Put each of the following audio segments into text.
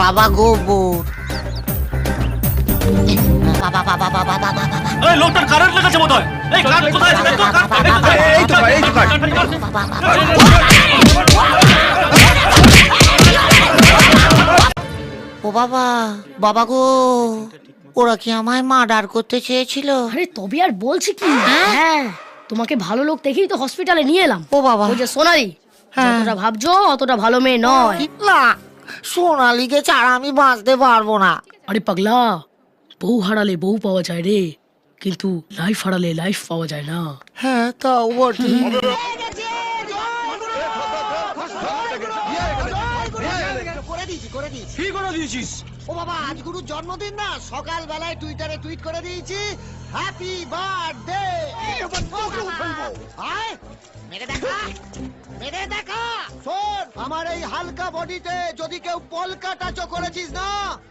বাবা গোবর বাবা বাবা বাবা বাবা বাবা এই লোকটার কারেন্ট লেগেছে বোধ এই কারেন্ট কোথায় আছে? দেখো এই তো এই তো ও বাবা বাবা গো ওরা কি আমায় মার্ডার করতে চেয়েছিল? আরে তবে আর বলছি কি? হ্যাঁ? তোমাকে ভালো লোক দেখেই তো হসপিটালে নিয়ে এলাম। ও বাবা। ওই যে সোনালি হ্যাঁ। যতটা ভাবছ অতটা ভালো মেয়ে নয়। না সোনালিকে ছাড়া আমি বাঁচতে পারব না। আরে পাগলা বউ হারালে বউ পাওয়া যায় রে কিন্তু লাইফ হারালে লাইফ পাওয়া যায় না। হ্যাঁ তাও বটে। কি করে দিয়েছিস? ও বাবা আজ গুরুর জন্মদিন না সকাল বেলায় টুইটারে টুইট করে দিয়েছি হ্যাপি বার্থডে মেরে দেখা মেরে দেখা। শোন আমার এই হালকা বডিতে যদি কেউ পলকা টাচও করেছিস না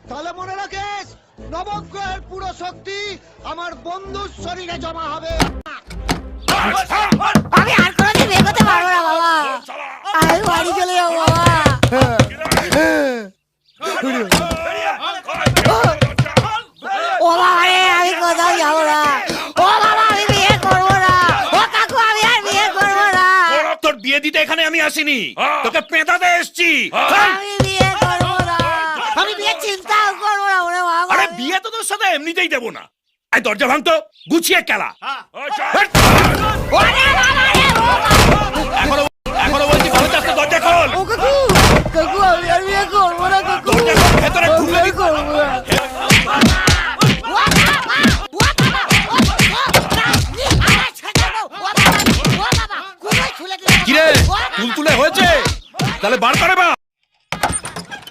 তাহলে মনে রাখিস নবগ্রহের পুরো শক্তি আমার বন্ধুর শরীরে জমা হবে। আমি আর কোনোদিন বিয়ে করতে পারব না বাবা। আমি বাড়ি চলে যাব বাবা। ও বাবা রে আমি কোথাও যাব বিয়ে দিতে এখানে আমি আসিনি। তোকে পেঁদাতে এসছি। আমি বিয়ে করব না। আমি বিয়ে চিন্তাও করব না ওরে বাবা। আরে বিয়ে তো তোর সাথে এমনিতেই দেবো না। আই দরজা ভাঙতো গুছিয়ে খেলা। তুলতুলে হয়েছে। তাহলে বার করে বা।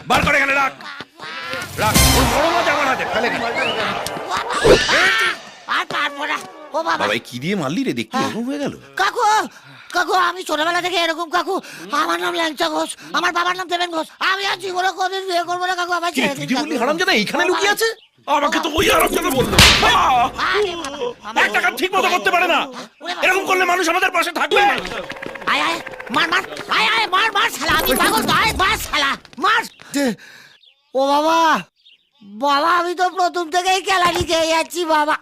বার করে এখানে রাখ। রাখ। ওই বড় মাছ আমার হাতে ফেলে আর পারব না। ও বাবা। বাবা কি দিয়ে মারলি রে? দেখতে এরকম হয়ে গেল। কাকু কাকু আমি ছোটবেলা থেকে এরকম কাকু। আমার নাম ল্যাংচা ঘোষ। আমার বাবার নাম দেবেন ঘোষ। আমি আর জীবনে কোনদিন বিয়ে করব না কাকু। আমার ছেড়ে দিন কাকু। হারামজাদা এইখানে লুকিয়ে আছে? আমাকে তো ওই হারামজাদা বলল। বাবা, আমার- ঠিক মতো করতে পারে না। এরকম করলে মানুষ আমাদের পাশে থাকবে। আয় আয়। মার মার আয় আয় মার মার শালা আমি পাগল তো আয় মার শালা মার। ও বাবা বাবা আমি তো প্রথম থেকেই খেলা খেয়ে যাচ্ছি বাবা।